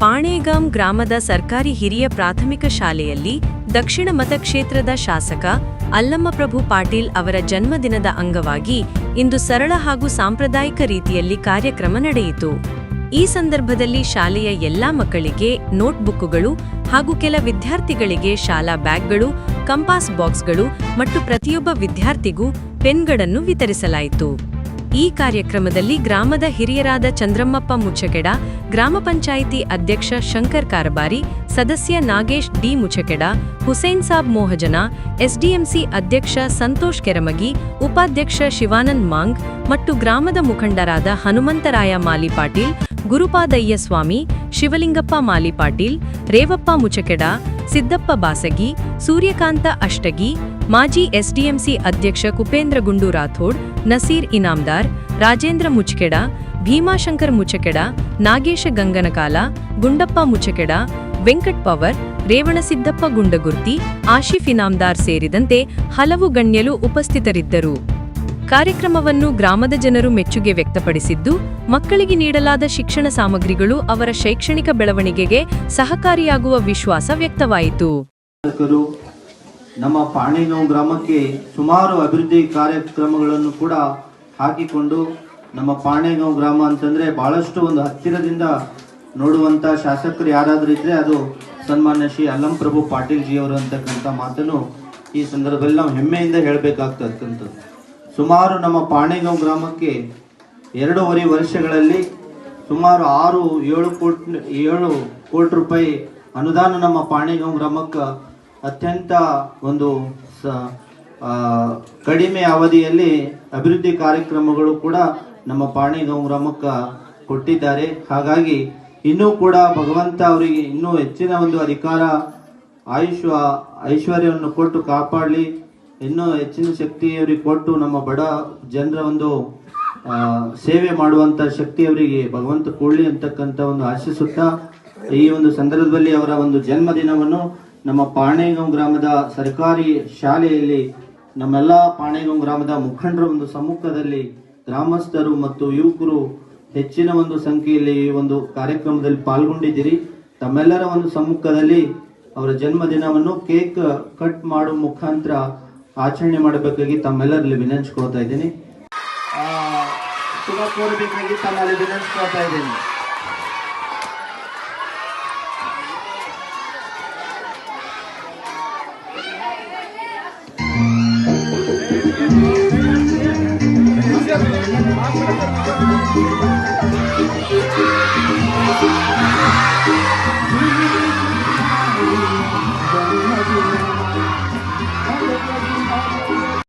ಪಾಣೇಗಾಂ ಗ್ರಾಮದ ಸರ್ಕಾರಿ ಹಿರಿಯ ಪ್ರಾಥಮಿಕ ಶಾಲೆಯಲ್ಲಿ ದಕ್ಷಿಣ ಮತಕ್ಷೇತ್ರದ ಶಾಸಕ ಅಲ್ಲಮ್ಮಪ್ರಭು ಪಾಟೀಲ್ ಅವರ ಜನ್ಮದಿನದ ಅಂಗವಾಗಿ ಇಂದು ಸರಳ ಹಾಗೂ ಸಾಂಪ್ರದಾಯಿಕ ರೀತಿಯಲ್ಲಿ ಕಾರ್ಯಕ್ರಮ ನಡೆಯಿತು. ಈ ಸಂದರ್ಭದಲ್ಲಿ ಶಾಲೆಯ ಎಲ್ಲಾ ಮಕ್ಕಳಿಗೆ ನೋಟ್ಬುಕ್ಕುಗಳು ಹಾಗೂ ಕೆಲ ವಿದ್ಯಾರ್ಥಿಗಳಿಗೆ ಶಾಲಾ ಬ್ಯಾಗ್ಗಳು, ಕಂಪಾಸ್ ಬಾಕ್ಸ್ಗಳು ಮತ್ತು ಪ್ರತಿಯೊಬ್ಬ ವಿದ್ಯಾರ್ಥಿಗೂ ಪೆನ್ಗಳನ್ನು ವಿತರಿಸಲಾಯಿತು. ಈ ಕಾರ್ಯಕ್ರಮದಲ್ಲಿ ಗ್ರಾಮದ ಹಿರಿಯರಾದ ಚಂದ್ರಮ್ಮಪ್ಪ ಮುಚ್ಚಕೆಡ ಗ್ರಾಮ ಪಂಚಾಯಿತಿ ಅಧ್ಯಕ್ಷ ಶಂಕರ್ ಕಾರಬಾರಿ, ಸದಸ್ಯ ನಾಗೇಶ್ ಡಿ ಮುಚಕೆಡ ಹುಸೇನ್ ಸಾಬ್ ಮೋಹಜನ, ಎಸ್ಡಿಎಂಸಿ ಅಧ್ಯಕ್ಷ ಸಂತೋಷ್ ಕೆರಮಗಿ, ಉಪಾಧ್ಯಕ್ಷ ಶಿವಾನಂದ್ ಮಾಂಗ್ ಮತ್ತು ಗ್ರಾಮದ ಮುಖಂಡರಾದ ಹನುಮಂತರಾಯ ಮಾಲಿಪಾಟೀಲ್, ಗುರುಪಾದಯ್ಯ ಸ್ವಾಮಿ, ಶಿವಲಿಂಗಪ್ಪ ಮಾಲಿಪಾಟೀಲ್, ರೇವಪ್ಪ ಮುಚಕೆಡ ಸಿದ್ದಪ್ಪ ಬಾಸಗಿ, ಸೂರ್ಯಕಾಂತ ಅಷ್ಟಗಿ, ಮಾಜಿ ಎಸ್ಡಿಎಂಸಿ ಅಧ್ಯಕ್ಷ ಕುಪೇಂದ್ರ ಗುಂಡು ರಾಥೋಡ್, ನಸೀರ್ ಇನಾಮ್ದಾರ್, ರಾಜೇಂದ್ರ ಮುಚ್ಕೆಡ, ಭೀಮಾಶಂಕರ್ ಮುಚಕೆಡ, ನಾಗೇಶ ಗಂಗನಕಾಲ, ಗುಂಡಪ್ಪ ಮುಚಕೆಡ, ವೆಂಕಟ್ ಪವರ್ ರೇವಣಸಿದ್ದಪ್ಪ ಗುಂಡಗುರ್ತಿ, ಆಶಿಫ್ ಇನಾಮ್ದಾರ್ ಸೇರಿದಂತೆ ಹಲವು ಗಣ್ಯರು ಉಪಸ್ಥಿತರಿದ್ದರು. ಕಾರ್ಯಕ್ರಮವನ್ನು ಗ್ರಾಮದ ಜನರು ಮೆಚ್ಚುಗೆ ವ್ಯಕ್ತಪಡಿಸಿದ್ದು, ಮಕ್ಕಳಿಗೆ ನೀಡಲಾದ ಶಿಕ್ಷಣ ಸಾಮಗ್ರಿಗಳು ಅವರ ಶೈಕ್ಷಣಿಕ ಬೆಳವಣಿಗೆಗೆ ಸಹಕಾರಿಯಾಗುವ ವಿಶ್ವಾಸ ವ್ಯಕ್ತವಾಯಿತು. ನಮ್ಮ ಪಾಣಿಗಾಂವ್ ಗ್ರಾಮಕ್ಕೆ ಸುಮಾರು ಅಭಿವೃದ್ಧಿ ಕಾರ್ಯಕ್ರಮಗಳನ್ನು ಕೂಡ ಹಾಕಿಕೊಂಡು ನಮ್ಮ ಪಾಣೇಗಾಂವ್ ಗ್ರಾಮ ಅಂತಂದ್ರೆ ಬಹಳಷ್ಟು ಒಂದು ಹತ್ತಿರದಿಂದ ನೋಡುವಂತ ಶಾಸಕರು ಯಾರಾದರೂ ಇದ್ರೆ ಅದು ಸನ್ಮಾನ್ಯ ಶ್ರೀ ಅಲ್ಲಂ ಪ್ರಭು ಪಾಟೀಲ್ ಜಿ ಅವರು ಅಂತಕ್ಕಂಥ ಮಾತನ್ನು ಈ ಸಂದರ್ಭದಲ್ಲಿ ನಾವು ಹೆಮ್ಮೆಯಿಂದ ಹೇಳಬೇಕಾಗ್ತಕ್ಕಂಥದ್ದು. ಸುಮಾರು ನಮ್ಮ ಪಾಣೇಗಾಂವ್ ಗ್ರಾಮಕ್ಕೆ ಎರಡೂವರೆ ವರ್ಷಗಳಲ್ಲಿ ಸುಮಾರು ಆರು, ಏಳು ಕೋಟಿ ಏಳು ಕೋಟಿ ರೂಪಾಯಿ ಅನುದಾನ ನಮ್ಮ ಪಾಣಿಗಾಂವ್ ಗ್ರಾಮಕ್ಕೆ ಅತ್ಯಂತ ಒಂದು ಸ ಕಡಿಮೆ ಅವಧಿಯಲ್ಲಿ ಅಭಿವೃದ್ಧಿ ಕಾರ್ಯಕ್ರಮಗಳು ಕೂಡ ನಮ್ಮ ಪಾಣಿಗಾಂವ್ ಗ್ರಾಮಕ್ಕೆ ಕೊಟ್ಟಿದ್ದಾರೆ. ಹಾಗಾಗಿ ಇನ್ನೂ ಕೂಡ ಭಗವಂತ ಅವರಿಗೆ ಇನ್ನೂ ಹೆಚ್ಚಿನ ಒಂದು ಅಧಿಕಾರ ಆಯುಷ್ ಐಶ್ವರ್ಯವನ್ನು ಕೊಟ್ಟು ಕಾಪಾಡಲಿ. ಇನ್ನೂ ಹೆಚ್ಚಿನ ಶಕ್ತಿ ಅವರಿಗೆ ಕೊಟ್ಟು ನಮ್ಮ ಬಡ ಜನರ ಒಂದು ಸೇವೆ ಮಾಡುವಂತ ಶಕ್ತಿ ಅವರಿಗೆ ಭಗವಂತ ಕೊಳ್ಳಿ ಅಂತಕ್ಕಂಥ ಒಂದು ಆಶಿಸುತ್ತಾ ಈ ಒಂದು ಸಂದರ್ಭದಲ್ಲಿ ಅವರ ಒಂದು ಜನ್ಮದಿನವನ್ನು ನಮ್ಮ ಪಾಣೇಗಾಂವ್ ಗ್ರಾಮದ ಸರ್ಕಾರಿ ಶಾಲೆಯಲ್ಲಿ ನಮ್ಮೆಲ್ಲ ಪಾಣೇಗಾಂವ್ ಗ್ರಾಮದ ಮುಖಂಡರ ಒಂದು ಸಮ್ಮುಖದಲ್ಲಿ ಗ್ರಾಮಸ್ಥರು ಮತ್ತು ಯುವಕರು ಹೆಚ್ಚಿನ ಒಂದು ಸಂಖ್ಯೆಯಲ್ಲಿ ಈ ಒಂದು ಕಾರ್ಯಕ್ರಮದಲ್ಲಿ ಪಾಲ್ಗೊಂಡಿದ್ದೀರಿ. ತಮ್ಮೆಲ್ಲರ ಒಂದು ಸಮ್ಮುಖದಲ್ಲಿ ಅವರ ಜನ್ಮದಿನವನ್ನು ಕೇಕ್ ಕಟ್ ಮಾಡುವ ಮುಖಾಂತರ ಆಚರಣೆ ಮಾಡಬೇಕಾಗಿ ತಮ್ಮೆಲ್ಲರಲ್ಲಿ ವಿನಂತಿಸ್ಕೊಳ್ತಾ ಇದ್ದೀನಿ. ಶುಭ ಕೋರಬೇಕಾಗಿ ತಮ್ಮಲ್ಲಿ ವಿನಂತಿಸ್ಕೊಳ್ತಾ ಇದ್ದೀನಿ.